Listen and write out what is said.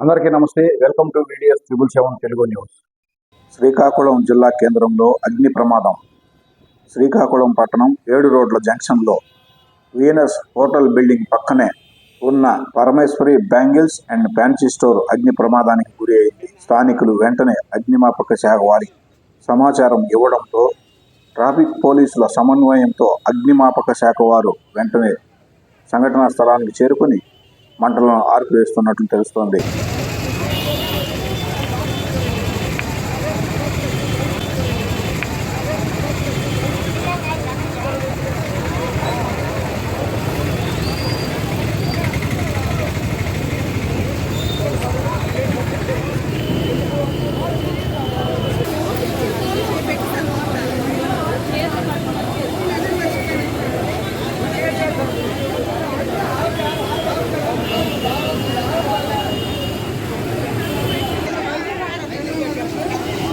అందరికీ నమస్తే. Welcome to videos triple seven Telugu news Srikakulam జిల్లా కేంద్రంలో అగ్ని ప్రమాదం. శ్రీకాకుళం పట్టణం ఏడు రోడ్ల జంక్షన్లో వీనస్ హోటల్ బిల్డింగ్ పక్కనే ఉన్న Parameshwari bangles and fancy store అగ్ని ప్రమాదానికి గురి అయింది. స్థానికులు వెంటనే అగ్నిమాపక శాఖ వారి సమాచారం ఇవ్వడంతో ట్రాఫిక్ పోలీసుల సమన్వయంతో అగ్నిమాపక శాఖ వారు వెంటనే సంఘటనా స్థలానికి చేరుకుని మంటలను ఆర్పివేస్తున్నట్లు తెలుస్తోంది.